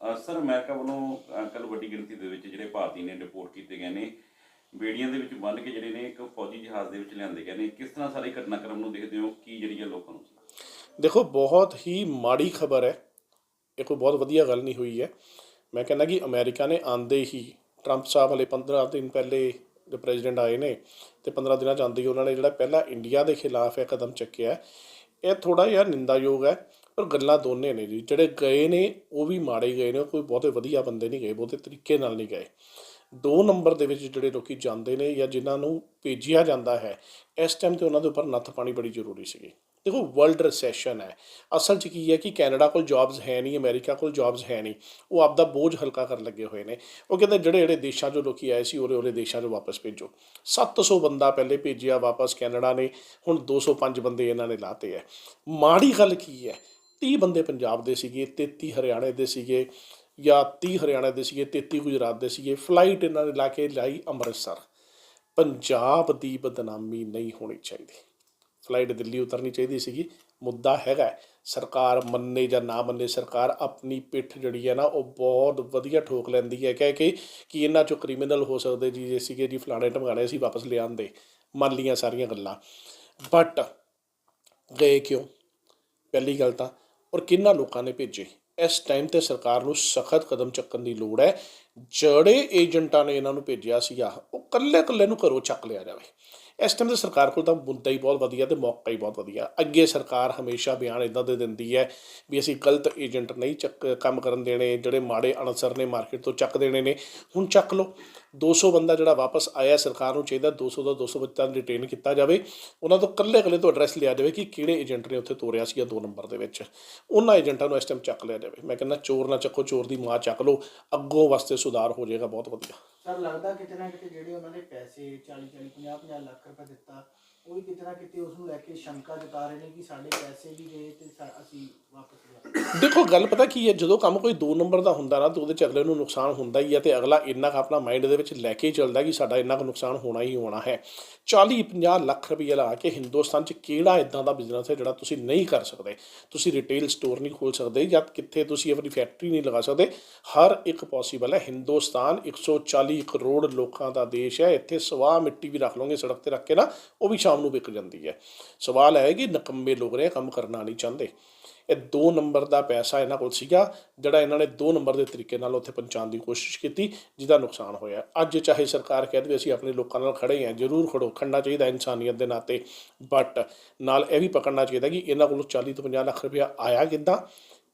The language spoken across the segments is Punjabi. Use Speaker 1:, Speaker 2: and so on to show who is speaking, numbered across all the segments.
Speaker 1: ਸਰ, ਅਮਰੀਕਾ ਵੱਲੋਂ ਕੱਲ ਵੱਡੀ ਗਿਣਤੀ ਦੇ ਵਿੱਚ ਜਿਹੜੇ ਭਾਰਤੀ ਨੇ ਰਿਪੋਰਟ ਕੀਤੇ ਗਏ ਨੇ, ਬੇੜੀਆਂ ਦੇ ਵਿੱਚ ਬੰਨ੍ਹ ਕੇ ਜਿਹੜੇ ਨੇ ਇੱਕ ਫੌਜੀ ਜਹਾਜ਼ ਦੇ ਵਿੱਚ ਲਿਆਂਦੇ ਗਏ ਨੇ। ਕਿਸ ਤਰ੍ਹਾਂ ਸਾਰੇ ਘਟਨਾਕ੍ਰਮ ਨੂੰ ਦੇਖਦੇ ਹੋ? ਕੀ ਜਿਹੜੀ ਹੈ ਲੋਕਾਂ ਨੂੰ
Speaker 2: ਦੇਖੋ, ਬਹੁਤ ਹੀ ਮਾੜੀ ਖਬਰ ਹੈ। ਇਹ ਕੋਈ ਬਹੁਤ ਵਧੀਆ ਗੱਲ ਨਹੀਂ ਹੋਈ ਹੈ। ਮੈਂ ਕਹਿੰਦਾ ਕਿ ਅਮਰੀਕਾ ਨੇ ਆਂਦੇ ਹੀ ਟਰੰਪ ਸਾਹਿਬ ਹਲੇ 15 ਦਿਨ ਪਹਿਲੇ ਜੋ ਪ੍ਰੈਜ਼ੀਡੈਂਟ ਆਏ ਨੇ ਤੇ 15 ਦਿਨਾਂ ਚ ਆਂਦੇ ਹੀ ਉਹਨਾਂ ਨੇ ਜਿਹੜਾ ਪਹਿਲਾ ਇੰਡੀਆ ਦੇ ਖਿਲਾਫ ਇਹ ਕਦਮ ਚੱਕਿਆ ਇਹ ਥੋੜਾ ਜਿਹਾ ਨਿੰਦਾਯੋਗ ਹੈ। ਪਰ ਗੱਲਾਂ ਦੋਨੇ ਨੇ ਜੀ। ਜਿਹੜੇ ਗਏ ਨੇ, ਉਹ ਵੀ ਮਾੜੇ ਗਏ ਨੇ, ਕੋਈ ਬਹੁਤੇ ਵਧੀਆ ਬੰਦੇ ਨਹੀਂ ਗਏ, ਬਹੁਤੇ ਤਰੀਕੇ ਨਾਲ ਨਹੀਂ ਗਏ। ਦੋ ਨੰਬਰ ਦੇ ਵਿੱਚ ਜਿਹੜੇ ਲੋਕੀ ਜਾਂਦੇ ਨੇ ਜਾਂ ਜਿਨ੍ਹਾਂ ਨੂੰ ਭੇਜਿਆ ਜਾਂਦਾ ਹੈ, ਇਸ ਟਾਈਮ ਤੇ ਉਹਨਾਂ ਦੇ ਉੱਪਰ ਨੱਥ ਪਾਣੀ ਬੜੀ ਜ਼ਰੂਰੀ ਸੀਗੀ। ਦੇਖੋ ਵਰਲਡ ਰੈਸੈਸ਼ਨ ਹੈ। ਅਸਲ 'ਚ ਕੀ ਹੈ ਕਿ ਕੈਨੇਡਾ ਕੋਲ ਜੌਬਸ ਹੈ ਨਹੀਂ, ਅਮਰੀਕਾ ਕੋਲ ਜੌਬਸ ਹੈ ਨਹੀਂ, ਉਹ ਆਪਦਾ ਬੋਝ ਹਲਕਾ ਕਰਨ ਲੱਗੇ ਹੋਏ ਨੇ। ਉਹ ਕਹਿੰਦੇ ਜਿਹੜੇ ਜਿਹੜੇ ਦੇਸ਼ਾਂ 'ਚੋਂ ਲੋਕੀ ਆਏ ਸੀ, ਉਹਦੇ ਉਹਦੇ ਦੇਸ਼ਾਂ 'ਚ ਵਾਪਸ ਭੇਜੋ। 700 ਬੰਦਾ ਪਹਿਲੇ ਭੇਜਿਆ ਵਾਪਸ ਕੈਨੇਡਾ ਨੇ, ਹੁਣ 205 ਬੰਦੇ ਇਹਨਾਂ ਨੇ ਲਾਤੇ ਹੈ। ਮਾੜੀ ਗੱਲ ਕੀ ਹੈ? 30 ਬੰਦੇ ਪੰਜਾਬ ਦੇ ਸੀਗੇ 33 ਹਰਿਆਣੇ ਦੇ ਸੀਗੇ ਜਾਂ 30 ਹਰਿਆਣਾ ਦੇ ਸੀਗੇ 33 ਗੁਜਰਾਤ ਦੇ ਸੀਗੇ। ਫਲਾਈਟ ਇਹਨਾਂ ਨੇ ਲਾ ਕੇ ਲਾਈ ਅੰਮ੍ਰਿਤਸਰ। ਪੰਜਾਬ ਦੀ ਬਦਨਾਮੀ ਨਹੀਂ ਹੋਣੀ ਚਾਹੀਦੀ। ਫਲਾਈਟ ਦਿੱਲੀ ਉਤਰਨੀ ਚਾਹੀਦੀ ਸੀਗੀ। ਮੁੱਦਾ ਹੈਗਾ ਸਰਕਾਰ ਮੰਨੇ ਜਾਂ ਨਾ ਮੰਨੇ, ਸਰਕਾਰ ਆਪਣੀ ਪਿੱਠ ਜਿਹੜੀ ਹੈ ਨਾ, ਉਹ ਬਹੁਤ ਵਧੀਆ ਠੋਕ ਲੈਂਦੀ ਹੈ। ਕਹਿ ਕੇ ਕਿ ਇਹਨਾਂ ਚੋਂ ਕ੍ਰਿਮੀਨਲ ਹੋ ਸਕਦੇ ਜੀ, ਜੇ ਸੀਗੇ ਜੀ ਫਲਾਣੇ ਢਮਕਾਣੇ, ਅਸੀਂ ਵਾਪਸ ਲਿਆਂਦੇ। ਮੰਨ ਲੀਆਂ ਸਾਰੀਆਂ ਗੱਲਾਂ। ਬਟ ਗਏ ਕਿਉਂ? ਪਹਿਲੀ ਗੱਲ ਤਾਂ ਔਰ ਕਿੰਨਾ ਲੋਕਾਂ ਨੇ ਭੇਜੇ? ਇਸ ਟਾਈਮ ਤੇ ਸਰਕਾਰ ਨੂੰ ਸਖਤ ਕਦਮ ਚੱਕਣ ਦੀ ਲੋੜ ਹੈ। ਜਿਹੜੇ ਏਜੰਟਾਂ ਨੇ ਇਹਨਾਂ ਨੂੰ ਭੇਜਿਆ ਸੀਗਾ, ਉਹ ਕੱਲੇ ਕੱਲੇ ਨੂੰ ਘਰੋਂ ਚੱਕ ਲਿਆ ਜਾਵੇ। ਇਸ ਟਾਈਮ ਤੇ ਸਰਕਾਰ ਕੋਲ ਤਾਂ ਮੁੱਦਾ ਹੀ ਬਹੁਤ ਵਧੀਆ ਤੇ ਮੌਕਾ ਹੀ ਬਹੁਤ ਵਧੀਆ। ਅੱਗੇ ਸਰਕਾਰ ਹਮੇਸ਼ਾ ਬਿਆਨ ਇਦਾਂ ਦੇ ਦਿੰਦੀ ਹੈ ਵੀ ਅਸੀਂ ਗਲਤ ਏਜੰਟ ਨਹੀਂ ਚੱਕ, ਕੰਮ ਕਰਨ ਦੇਣੇ। ਜਿਹੜੇ ਮਾੜੇ ਅਨਸਰ ਨੇ ਮਾਰਕੀਟ ਤੋਂ ਚੱਕ ਦੇਣੇ ਨੇ, ਹੁਣ ਚੱਕ ਲਓ। 200 ਬੰਦਾ ਜਿਹੜਾ ਵਾਪਸ ਆਇਆ ਸਰਕਾਰ ਨੂੰ ਚਾਹੀਦਾ 200 ਦਾ 200 ਬੱਚਾ ਰਿਟੇਨ ਕੀਤਾ ਜਾਵੇ। ਉਹਨਾਂ ਤੋਂ ਕੱਲੇ ਕੱਲੇ ਤੋਂ ਐਡਰੈਸ ਲਿਆ ਜਾਵੇ ਕਿ ਕਿਹੜੇ ਏਜੰਟ ਨੇ ਉੱਥੇ ਤੋਰਿਆ ਸੀਗਾ ਦੋ ਨੰਬਰ ਦੇ ਵਿੱਚ। ਉਹਨਾਂ ਏਜੰਟਾਂ ਨੂੰ ਇਸ ਟਾਈਮ ਚੱਕ ਲਿਆ ਜਾਵੇ। ਮੈਂ ਕਹਿੰਦਾ ਚੋਰ ਨਾ ਚੱਕੋ ਚੋਰ ਦੀ ਮਾਂ ਚੱਕ ਲਓ। ਅੱਗੋਂ ਵਾਸਤੇ ਸੁਧਾਰ ਹੋ ਜਾਏਗਾ ਬਹੁਤ ਵਧੀਆ।
Speaker 3: ਸਰ ਲੱਗਦਾ ਕਿਤੇ ਨਾ ਕਿਤੇ ਜਿਹੜੇ ਉਹਨਾਂ ਨੇ ਪੈਸੇ 40 40 50 50 ਲੱਖ ਰੁਪਏ ਦਿੱਤਾ ਉਹ ਵੀ ਕਿਤੇ ਨਾ ਕਿਤੇ ਉਸ ਨੂੰ ਲੈ ਕੇ ਸ਼ੰਕਾ ਜਤਾ ਰਹੇ ਨੇ ਕਿ ਸਾਡੇ ਪੈਸੇ ਵੀ ਗਏ ਤੇ ਅਸੀਂ ਵਾਪਸ
Speaker 2: ਦੇਖੋ ਗੱਲ ਪਤਾ ਕੀ ਹੈ? ਜਦੋਂ ਕੰਮ ਕੋਈ 2 ਨੰਬਰ ਦਾ ਹੁੰਦਾ ਨਾ ਤਾਂ ਉਹਦੇ ਚ ਅਗਲੇ ਨੂੰ ਨੁਕਸਾਨ ਹੁੰਦਾ ਹੀ ਹੈ ਤੇ ਅਗਲਾ ਇੰਨਾ ਆਪਣਾ ਮਾਈਂਡ ਦੇ ਵਿੱਚ ਲੈ ਕੇ ਚੱਲਦਾ ਕਿ ਸਾਡਾ ਇੰਨਾ ਕੁ ਨੁਕਸਾਨ ਹੋਣਾ ਹੀ ਹੋਣਾ ਹੈ। 40 50 ਲੱਖ ਰੁਪਏ ਲਾ ਕੇ ਹਿੰਦੁਸਤਾਨ ਚ ਕਿਹੜਾ ਇਦਾਂ ਦਾ ਬਿਜ਼ਨਸ ਹੈ ਜਿਹੜਾ ਤੁਸੀਂ ਨਹੀਂ ਕਰ ਸਕਦੇ? ਤੁਸੀਂ ਰਿਟੇਲ ਸਟੋਰ ਨਹੀਂ ਖੋਲ ਸਕਦੇ ਜਾਂ ਕਿੱਥੇ ਤੁਸੀਂ ਆਪਣੀ ਫੈਕਟਰੀ ਨਹੀਂ ਲਗਾ ਸਕਦੇ? ਹਰ ਇੱਕ ਪੋਸੀਬਲ ਹੈ। ਹਿੰਦੁਸਤਾਨ 140 ਕਰੋੜ ਲੋਕਾਂ ਦਾ ਦੇਸ਼ ਹੈ। ਇੱਥੇ ਸਵਾਹ ਮਿੱਟੀ ਵੀ ਰੱਖ ਲਓਗੇ ਸੜਕ ਤੇ ਰੱਖ ਕੇ ਨਾ, ਉਹ ਵੀ ਸ਼ਾਮ ਨੂੰ ਵਿਕ ਜਾਂਦੀ ਹੈ। ਸਵਾਲ ਹੈ ਕਿ ਨਕੰਮੇ ਲੋਕ ਨੇ ਕੰਮ ਕਰਨਾ ਨਹੀਂ ਚਾਹੁੰਦੇ। ਇਹ 2 ਨੰਬਰ ਦਾ ਪੈਸਾ ਇਹਨਾਂ ਕੋਲ ਸੀਗਾ, ਜਿਹੜਾ ਇਹਨਾਂ ਨੇ 2 ਨੰਬਰ ਦੇ ਤਰੀਕੇ ਨਾਲ ਉੱਥੇ ਪਹੁੰਚਾਉਣ ਦੀ ਕੋਸ਼ਿਸ਼ ਕੀਤੀ, ਜਿਹਦਾ ਨੁਕਸਾਨ ਹੋਇਆ। ਅੱਜ ਚਾਹੇ ਸਰਕਾਰ ਕਹਿ ਦੇਵੇ ਅਸੀਂ ਆਪਣੇ ਲੋਕਾਂ ਨਾਲ ਖੜੇ ਹਾਂ, ਜ਼ਰੂਰ ਖੜੋ ਖੜਨਾ ਚਾਹੀਦਾ ਇਨਸਾਨੀਅਤ ਦੇ ਨਾਤੇ ਬਟ ਨਾਲ ਇਹ ਵੀ ਪਕੜਨਾ ਚਾਹੀਦਾ ਕਿ ਇਹਨਾਂ ਕੋਲੋਂ 40 ਤੋਂ 50 ਲੱਖ ਰੁਪਇਆ ਆਇਆ ਕਿੱਦਾਂ?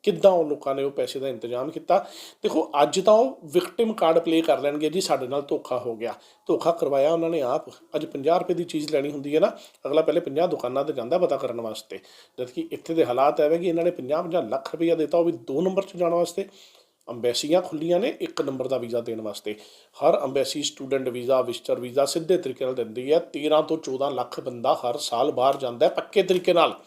Speaker 2: ਕਿੱਦਾਂ ਉਹ ਲੋਕਾਂ ਨੇ ਉਹ ਪੈਸੇ ਦਾ ਇੰਤਜ਼ਾਮ ਕੀਤਾ। ਦੇਖੋ, ਅੱਜ ਤਾਂ ਉਹ ਵਿਕਟਿਮ ਕਾਰਡ ਪਲੇ ਕਰ ਲੈਣਗੇ ਜੀ, ਸਾਡੇ ਨਾਲ ਧੋਖਾ ਹੋ ਗਿਆ। ਧੋਖਾ ਕਰਵਾਇਆ ਉਹਨਾਂ ਨੇ ਆਪ। ਅੱਜ 50 ਰੁਪਏ ਦੀ ਚੀਜ਼ ਲੈਣੀ ਹੁੰਦੀ ਹੈ ਨਾ, ਅਗਲਾ ਪਹਿਲੇ 50 ਦੁਕਾਨਾਂ ਤੇ ਜਾਂਦਾ ਪਤਾ ਕਰਨ ਵਾਸਤੇ। ਜਦਕਿ ਇੱਥੇ ਦੇ ਹਾਲਾਤ ਐਵੇਂ ਕਿ ਇਹਨਾਂ ਨੇ 50 50 ਲੱਖ ਰੁਪਈਆ ਦਿੱਤਾ, ਉਹ ਵੀ ਦੋ ਨੰਬਰ 'ਚ ਜਾਣ ਵਾਸਤੇ। ਅੰਬੈਸੀਆਂ ਖੁੱਲੀਆਂ ਨੇ ਇੱਕ ਨੰਬਰ ਦਾ ਵੀਜ਼ਾ ਦੇਣ ਵਾਸਤੇ। ਹਰ embassy student visa, visitor visa ਸਿੱਧੇ ਤਰੀਕੇ ਨਾਲ ਦਿੰਦੀ ਹੈ। 13 ਤੋਂ 14 ਲੱਖ ਬੰਦਾ ਹਰ ਸਾਲ ਬਾਹਰ ਜਾਂਦਾ ਹੈ ਪੱਕੇ ਤਰੀਕੇ ਨਾਲ।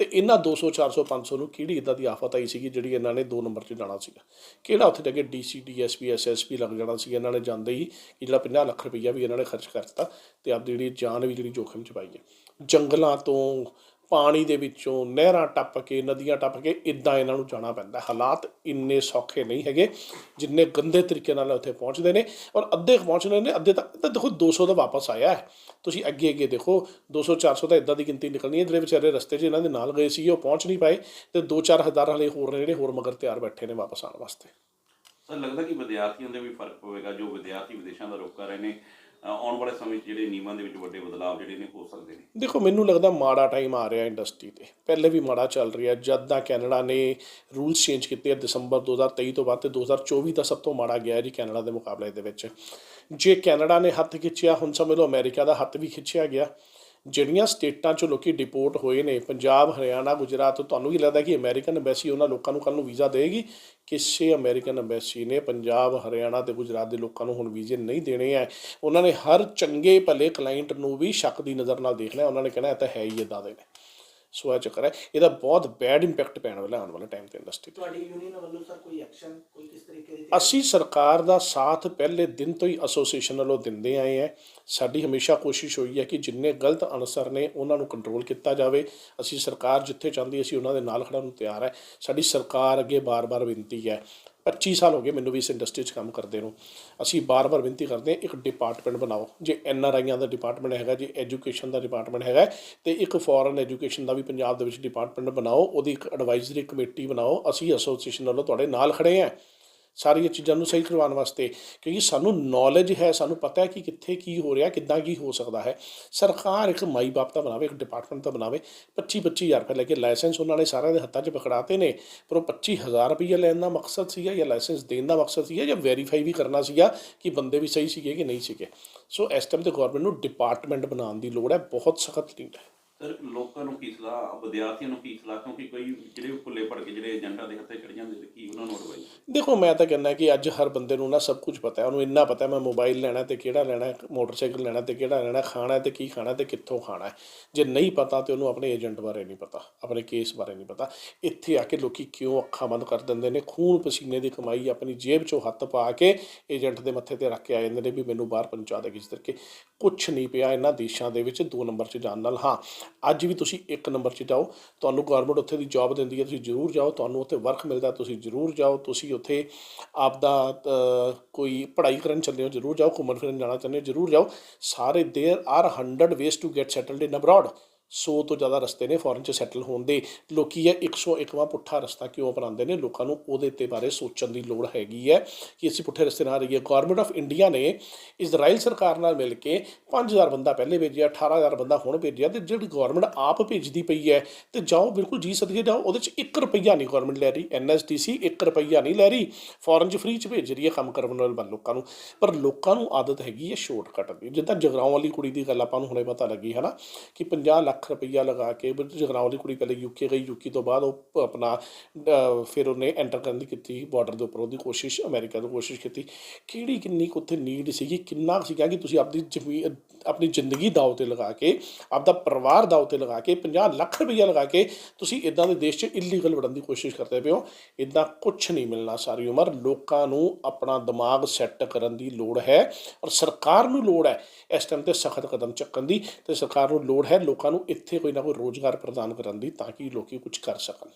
Speaker 2: ਤੇ ਇਹਨਾਂ 200 400 500 ਨੂੰ ਕਿਹੜੀ ਇਦਾਂ ਦੀ ਆਫਤ ਆਈ ਸੀਗੀ ਜਿਹੜੀ ਇਹਨਾਂ ਨੇ ਦੋ ਨੰਬਰ 'ਚ ਜਾਣਾ ਸੀਗਾ? ਕਿਹੜਾ ਉੱਥੇ ਜਾ ਕੇ ਡੀਸੀ ਡੀਐਸਪੀ ਐਸਐਸਪੀ ਲੱਗ ਜਾਣਾ ਸੀ ਇਹਨਾਂ ਨੇ ਜਾਂਦੇ ਹੀ ਕਿ ਜਿਹੜਾ 50 ਲੱਖ ਰੁਪਈਆ ਵੀ ਇਹਨਾਂ ਨੇ ਖਰਚ ਕਰਤਾ ਤੇ ਆਪਦੀ ਜਿਹੜੀ ਜਾਨ ਵੀ ਜਿਹੜੀ ਜੋਖਮ 'ਚ ਪਾਈ ਹੈ। ਜੰਗਲਾਂ ਤੋਂ ਪਾਣੀ ਦੇ ਵਿੱਚੋਂ ਨਹਿਰਾਂ ਟੱਪ ਕੇ, ਨਦੀਆਂ ਟੱਪ ਕੇ ਇਦਾਂ ਇਹਨਾਂ ਨੂੰ ਜਾਣਾ ਪੈਂਦਾ। ਹਾਲਾਤ ਇੰਨੇ ਸੌਖੇ ਨਹੀਂ ਹੈਗੇ, ਜਿੰਨੇ ਗੰਦੇ ਤਰੀਕੇ ਨਾਲ ਉੱਥੇ ਪਹੁੰਚਦੇ ਨੇ ਔਰ ਅੱਧੇ ਕੁ ਪਹੁੰਚਦੇ ਨੇ, ਅੱਧੇ ਤੱਕ ਤਾਂ ਦੇਖੋ 200 ਦਾ ਵਾਪਸ ਆਇਆ ਹੈ। ਤੁਸੀਂ ਅੱਗੇ ਅੱਗੇ ਦੇਖੋ 200 400 ਤਾਂ ਇਦਾਂ ਦੀ ਗਿਣਤੀ ਨਿਕਲਣੀ ਹੈ, ਜਿਹੜੇ ਵਿਚਾਰੇ ਰਸਤੇ 'ਚ ਇਹਨਾਂ ਦੇ ਨਾਲ ਗਏ ਸੀ, ਉਹ ਪਹੁੰਚ ਨਹੀਂ ਪਾਏ ਤੇ 2-4 ਹਜ਼ਾਰ ਹਲੇ ਹੋਰ ਨੇ ਜਿਹੜੇ ਹੋਰ ਮਗਰ ਤਿਆਰ ਬੈਠੇ ਨੇ ਵਾਪਸ ਆਉਣ ਵਾਸਤੇ।
Speaker 1: ਸਰ, ਲੱਗਦਾ ਕਿ ਵਿਦਿਆਰਥੀਆਂ ਦੇ ਵੀ ਫ਼ਰਕ ਹੋਵੇਗਾ ਜੋ ਵਿਦਿਆਰਥੀ ਵਿਦੇਸ਼ਾਂ ਦਾ ਰੁਖ ਕਰ ਰਹੇ ਨੇ ਆਉਣ ਵਾਲੇ ਸਮੇਂ 'ਚ ਜਿਹੜੇ ਨਿਯਮਾਂ ਦੇ ਵਿੱਚ ਵੱਡੇ ਬਦਲਾਅ ਜਿਹੜੇ ਨੇ ਹੋ ਸਕਦੇ ਨੇ।
Speaker 2: ਦੇਖੋ, ਮੈਨੂੰ ਲੱਗਦਾ ਮਾੜਾ ਟਾਈਮ ਆ ਰਿਹਾ ਇੰਡਸਟਰੀ ਤੇ। ਪਹਿਲੇ ਵੀ ਮਾੜਾ ਚੱਲ ਰਿਹਾ, ਜਦ ਦਾ ਕੈਨੇਡਾ ਨੇ ਰੂਲਸ ਚੇਂਜ ਕੀਤੇ ਆ ਦਸੰਬਰ 2023 ਤੋਂ ਬਾਅਦ ਤੇ 2024 ਦਾ ਸਭ ਤੋਂ ਮਾੜਾ ਗਿਆ ਜੀ ਕੈਨੇਡਾ ਦੇ ਮੁਕਾਬਲੇ ਦੇ ਵਿੱਚ। ਜੇ ਕੈਨੇਡਾ ਨੇ ਹੱਥ ਖਿੱਚਿਆ, ਹੁਣ ਸਮਝ ਲਓ ਅਮਰੀਕਾ ਦਾ ਹੱਥ ਵੀ ਖਿੱਚਿਆ ਗਿਆ। ਜਿਹੜੀਆਂ ਸਟੇਟਾਂ 'ਚੋਂ ਲੋਕੀ ਡਿਪੋਰਟ ਹੋਏ ਨੇ, ਪੰਜਾਬ, ਹਰਿਆਣਾ, ਗੁਜਰਾਤ, ਤੁਹਾਨੂੰ ਕੀ ਲੱਗਦਾ ਕਿ ਅਮਰੀਕਨ ਐਮਬੈਸੀ ਉਹਨਾਂ ਲੋਕਾਂ ਨੂੰ ਕੱਲ ਨੂੰ ਵੀਜ਼ਾ ਦੇਗੀ ਕਿਸੇ ਅਮਰੀਕਨ ਐਮਬੈਸੀ ਨੇ ਪੰਜਾਬ, ਹਰਿਆਣਾ ਤੇ ਗੁਜਰਾਤ ਦੇ ਲੋਕਾਂ ਨੂੰ ਹੁਣ ਵੀਜ਼ੇ ਨਹੀਂ ਦੇਣੇ ਆ ਉਹਨਾਂ ਨੇ ਹਰ ਚੰਗੇ ਭਲੇ ਕਲਾਇੰਟ ਨੂੰ ਵੀ ਸ਼ੱਕ ਦੀ ਨਜ਼ਰ ਨਾਲ ਦੇਖ ਲਿਆ। ਉਹਨਾਂ ਨੇ ਕਹਿਣਾ, ਇਹ ਤਾਂ ਹੈ ਹੀ ਇਦਾਂ ਦੇ ਨੇ। ਸੋ ਇਹ ਚੱਕਰ ਹੈ। ਇਹਦਾ ਬਹੁਤ ਬੈਡ ਇੰਪੈਕਟ ਪੈਣ ਵਾਲਾ ਆਉਣ ਵਾਲੇ ਟਾਈਮ ਤੇ ਇੰਡਸਟਰੀ ਤੇ।
Speaker 3: ਤੁਹਾਡੀ ਯੂਨੀਅਨ ਵੱਲੋਂ ਸਰ ਕੋਈ ਐਕਸ਼ਨ ਕੋਈ ਕਿਸ ਤਰੀਕੇ ਦੀ
Speaker 2: ਅਸੀਂ ਸਰਕਾਰ ਦਾ ਸਾਥ ਪਹਿਲੇ ਦਿਨ ਤੋਂ ਹੀ ਐਸੋਸੀਏਸ਼ਨ ਵੱਲੋਂ ਦਿੰਦੇ ਆਏ ਹੈ। ਸਾਡੀ ਹਮੇਸ਼ਾ ਕੋਸ਼ਿਸ਼ ਹੋਈ ਹੈ ਕਿ ਜਿੰਨੇ ਗਲਤ ਅਨਸਰ ਨੇ ਉਹਨਾਂ ਨੂੰ ਕੰਟਰੋਲ ਕੀਤਾ ਜਾਵੇ। ਅਸੀਂ ਸਰਕਾਰ ਜਿੱਥੇ ਚਾਹੁੰਦੀ ਅਸੀਂ ਉਹਨਾਂ ਦੇ ਨਾਲ ਖੜਨ ਨੂੰ ਤਿਆਰ ਹੈ। ਸਾਡੀ ਸਰਕਾਰ ਅੱਗੇ ਬਾਰ-ਬਾਰ ਬੇਨਤੀ ਹੈ। 25 ਸਾਲ ਹੋ ਗਏ ਮੈਨੂੰ ਵੀ ਇਸ ਇੰਡਸਟਰੀ 'ਚ ਕੰਮ ਕਰਦੇ ਨੂੰ। ਅਸੀਂ ਬਾਰ-ਬਾਰ ਬੇਨਤੀ ਕਰਦੇ ਹਾਂ, ਇੱਕ ਡਿਪਾਰਟਮੈਂਟ ਬਣਾਓ। ਜੇ ਐਨ ਆਰ ਆਈਆਂ ਦਾ ਡਿਪਾਰਟਮੈਂਟ ਹੈਗਾ, ਜੇ ਐਜੂਕੇਸ਼ਨ ਦਾ ਡਿਪਾਰਟਮੈਂਟ ਹੈਗਾ, ਤੇ ਇੱਕ ਫੋਰਨ ਐਜੂਕੇਸ਼ਨ ਦਾ ਵੀ ਪੰਜਾਬ ਦੇ ਵਿੱਚ ਡਿਪਾਰਟਮੈਂਟ ਬਣਾਓ, ਉਹਦੀ ਇੱਕ ਐਡਵਾਈਜ਼ਰੀ ਕਮੇਟੀ ਬਣਾਓ। ਅਸੀਂ ਐਸੋਸੀਏਸ਼ਨ ਵੱਲੋਂ ਤੁਹਾਡੇ ਨਾਲ ਖੜੇ ਹਾਂ। ਸਾਰੀਆਂ ਚੀਜ਼ਾਂ ਨੂੰ ਸਹੀ ਕਰਵਾਉਣ ਵਾਸਤੇ, ਕਿਉਂਕਿ ਸਾਨੂੰ ਨੌਲੇਜ ਹੈ, ਸਾਨੂੰ ਪਤਾ ਹੈ ਕਿ ਕਿੱਥੇ ਕੀ ਹੋ ਰਿਹਾ, ਕਿੱਦਾਂ ਕੀ ਹੋ ਸਕਦਾ ਹੈ। ਸਰਕਾਰ ਇੱਕ ਮਾਈ ਬਾਪ ਦਾ ਬਣਾਵੇ, ਇੱਕ ਡਿਪਾਰਟਮੈਂਟ ਦਾ ਬਣਾਵੇ 25 25000 ਰੁਪਏ ਲੈ ਕੇ ਲਾਇਸੈਂਸ ਉਹਨਾਂ ਨੇ ਸਾਰਿਆਂ ਦੇ ਹੱਥਾਂ 'ਚ ਪਕੜਾਤੇ ਨੇ, ਪਰ ਉਹ 25000 ਰੁਪਏ ਲੈਣ ਦਾ ਮਕਸਦ ਸੀਗਾ ਜਾਂ ਲਾਇਸੈਂਸ ਦੇਣ ਦਾ ਮਕਸਦ ਸੀਗਾ ਜਾਂ ਵੈਰੀਫਾਈ ਵੀ ਕਰਨਾ ਸੀਗਾ ਕਿ ਬੰਦੇ ਵੀ ਸਹੀ ਸੀਗੇ ਕਿ ਨਹੀਂ ਸੀਗੇ। ਸੋ ਇਸ ਟਾਈਮ ਤੇ ਗਵਰਨਮੈਂਟ ਨੂੰ ਡਿਪਾਰਟਮੈਂਟ ਬਣਾਉਣ ਦੀ ਲੋੜ ਹੈ, ਬਹੁਤ ਸਖਤ ਨੀਡ ਹੈ।
Speaker 1: ਸਰ, ਲੋਕਾਂ ਨੂੰ ਕੀ ਸਲਾਹ, ਵਿਦਿਆਰਥੀਆਂ ਨੂੰ ਕੀ ਸਲਾਹ? ਕਿਉਂਕਿ ਕੋਈ ਜਿਹੜੇ ਭੁੱਲੇ ਭੜਕੇ ਜਿਹੜੇ ਏਜੰਟਾਂ ਦੇ ਹੱਥੇ ਚੜ ਜਾਂਦੇ, ਤੇ ਕੀ ਉਹਨਾਂ ਨੂੰ ਅਡਵਾਈਸ
Speaker 2: ਦੇਖੋ, ਮੈਂ ਤਾਂ ਕਹਿੰਦਾ ਕਿ ਅੱਜ ਹਰ ਬੰਦੇ ਨੂੰ ਨਾ ਸਭ ਕੁਝ ਪਤਾ ਹੈ। ਉਹਨੂੰ ਇੰਨਾ ਪਤਾ ਮੈਂ ਮੋਬਾਈਲ ਲੈਣਾ ਤੇ ਕਿਹੜਾ ਲੈਣਾ ਮੋਟਰਸਾਈਕਲ ਲੈਣਾ ਤੇ ਕਿਹੜਾ ਲੈਣਾ ਖਾਣਾ ਤੇ ਕੀ ਖਾਣਾ ਤੇ ਕਿੱਥੋਂ ਖਾਣਾ ਜੇ ਨਹੀਂ ਪਤਾ ਤੇ ਉਹਨੂੰ ਆਪਣੇ ਏਜੰਟ ਬਾਰੇ ਨਹੀਂ ਪਤਾ, ਆਪਣੇ ਕੇਸ ਬਾਰੇ ਨਹੀਂ ਪਤਾ। ਇੱਥੇ ਆ ਕੇ ਲੋਕੀ ਕਿਉਂ ਅੱਖਾਂ ਬੰਦ ਕਰ ਦਿੰਦੇ ਨੇ? ਖੂਨ ਪਸੀਨੇ ਦੀ ਕਮਾਈ ਆਪਣੀ ਜੇਬ 'ਚੋਂ ਹੱਥ ਪਾ ਕੇ ਏਜੰਟ ਦੇ ਮੱਥੇ ਤੇ ਰੱਖ ਕੇ ਆ ਜਾਂਦੇ ਨੇ ਵੀ ਮੈਨੂੰ ਬਾਹਰ ਪਹੁੰਚਾ ਦੇ ਕਿਸ ਕਰਕੇ ਕੁਝ ਨਹੀਂ ਪਿਆ ਇਹਨਾਂ ਦੇਸ਼ਾਂ ਦੇ ਵਿੱਚ ਦੋ ਨੰਬਰ 'ਚ ਜਾਣ ਨਾਲ। ਹਾਂ ਅੱਜ ਵੀ ਤੁਸੀਂ ਇੱਕ ਨੰਬਰ 'ਚ ਜਾਓ ਤੁਹਾਨੂੰ ਗਵਰਨਮੈਂਟ ਉੱਥੇ ਦੀ ਜੌਬ ਦਿੰਦੀ ਹੈ ਤੁਸੀਂ ਜ਼ਰੂਰ ਜਾਓ ਤੁਹਾਨੂੰ ਉੱਥੇ ਵਰਕ ਮਿਲਦਾ ਤੁਸੀਂ ਜ਼ਰੂਰ ਜਾਓ ਤੁਸੀਂ ਉੱਥੇ ਆਪਦਾ ਅ, ਕੋਈ ਪੜ੍ਹਾਈ ਕਰਨ ਚੱਲੇ ਹੋ ਜ਼ਰੂਰ ਜਾਓ ਘੁੰਮਣ ਫਿਰਨ ਜਾਣਾ ਚਾਹੁੰਦੇ ਹੋ ਜ਼ਰੂਰ ਜਾਓ ਸਾਰੇ there are 100 ways to get settled in abroad 100 ਤੋਂ ਜ਼ਿਆਦਾ ਰਸਤੇ ਨੇ ਫੋਰਨ 'ਚ ਸੈਟਲ ਹੋਣ ਦੇ। ਲੋਕੀ ਇਹ 101ਵਾਂ ਪੁੱਠਾ ਰਸਤਾ ਕਿਉਂ ਅਪਣਾਉਂਦੇ ਨੇ? ਲੋਕਾਂ ਨੂੰ ਉਹਦੇ ਤੇ ਬਾਰੇ ਸੋਚਣ ਦੀ ਲੋੜ ਹੈਗੀ ਹੈ ਕਿ ਅਸੀਂ ਪੁੱਠੇ ਰਸਤੇ ਨਾ ਰਹੀਏ। ਗਵਰਨਮੈਂਟ ਆਫ ਇੰਡੀਆ ਨੇ ਇਜ਼ਰਾਈਲ ਸਰਕਾਰ ਨਾਲ ਮਿਲ ਕੇ 5000 ਬੰਦਾ ਪਹਿਲੇ ਭੇਜਿਆ 18000 ਬੰਦਾ ਹੁਣ ਭੇਜਿਆ ਤੇ ਜਿਹੜੀ ਗਵਰਨਮੈਂਟ ਆਪ ਭੇਜਦੀ ਪਈ ਹੈ ਤੇ ਜਾਓ ਬਿਲਕੁਲ ਜੀ ਸਦਕੇ ਜਾਓ ਉਹਦੇ 'ਚ 1 ਰੁਪਈਆ ਨਹੀਂ ਗਵਰਨਮੈਂਟ ਲੈ ਰਹੀ ਐਨਐਸਡੀਸੀ 1 ਰੁਪਈਆ ਨਹੀਂ ਲੈ ਰਹੀ ਫੋਰਨ 'ਚ ਫ੍ਰੀ 'ਚ ਭੇਜ ਰਹੀ ਹੈ ਕੰਮ ਕਰਨ ਵਾਲੇ ਲੋਕਾਂ ਨੂੰ। ਪਰ ਲੋਕਾਂ ਨੂੰ ਆਦਤ ਹੈਗੀ ਹੈ ਸ਼ਾਰਟਕਟ ਦੀ। ਜਿੱਦਾਂ ਜਗਰਾਉਂ ਵਾਲੀ ਕੁੜੀ ਦੀ ਗੱਲ ਆਪਾਂ ਨੂੰ ਹੁਣੇ ਪਤਾ ਲੱਗੀ ਹੈ ਨਾ ਕਿ 50 ਲੱਖ ਲੱਖ ਰੁਪਈਆ ਲਗਾ ਕੇ ਵੀ ਜਗਰਾਉਂ ਵਾਲੀ ਕੁੜੀ ਪਹਿਲੇ ਯੂਕੇ ਗਈ ਯੂਕੇ ਤੋਂ ਬਾਅਦ ਉਹ ਆਪਣਾ ਫਿਰ ਉਹਨੇ ਐਂਟਰ ਕਰਨ ਦੀ ਕੀਤੀ ਬਾਰਡਰ ਦੇ ਉੱਪਰ, ਉਹਦੀ ਕੋਸ਼ਿਸ਼ ਅਮਰੀਕਾ ਤੋਂ ਕੋਸ਼ਿਸ਼ ਕੀਤੀ। ਕਿਹੜੀ ਕਿੰਨੀ ਕੁ ਉੱਥੇ ਨੀਡ ਸੀਗੀ, ਕਿੰਨਾ ਕੁ ਸੀਗਾ ਕਿ ਤੁਸੀਂ ਆਪਣੀ ਜ਼ਮੀਨ ਆਪਣੀ ਜ਼ਿੰਦਗੀ ਦਾਅ ਤੇ ਲਗਾ ਕੇ, ਆਪਦਾ ਪਰਿਵਾਰ ਦਾਅ ਤੇ ਲਗਾ ਕੇ 50 ਲੱਖ ਰੁਪਈਆ ਲਗਾ ਕੇ ਤੁਸੀਂ ਇਦਾਂ ਦੇ ਦੇਸ਼ 'ਚ ਇਲੀਗਲ ਵੜਨ ਦੀ ਕੋਸ਼ਿਸ਼ ਕਰਦੇ ਪਏ ਹੋ। ਇਦਾਂ ਕੁਝ ਨਹੀਂ ਮਿਲਣਾ ਸਾਰੀ ਉਮਰ। ਲੋਕਾਂ ਨੂੰ ਆਪਣਾ ਦਿਮਾਗ ਸੈੱਟ ਕਰਨ ਦੀ ਲੋੜ ਹੈ ਔਰ ਸਰਕਾਰ ਨੂੰ ਲੋੜ ਹੈ ਇਸ ਟਾਈਮ ਤੇ ਸਖਤ ਕਦਮ ਚੱਕਣ ਦੀ ਤੇ ਸਰਕਾਰ ਨੂੰ ਲੋੜ ਹੈ ਲੋਕਾਂ ਨੂੰ ਇੱਥੇ ਕੋਈ ਨਾ ਕੋਈ ਰੋਜ਼ਗਾਰ ਪ੍ਰਦਾਨ ਕਰਨ ਦੀ ਤਾਂ ਕਿ ਲੋਕੀ ਕੁਝ ਕਰ ਸਕਣ।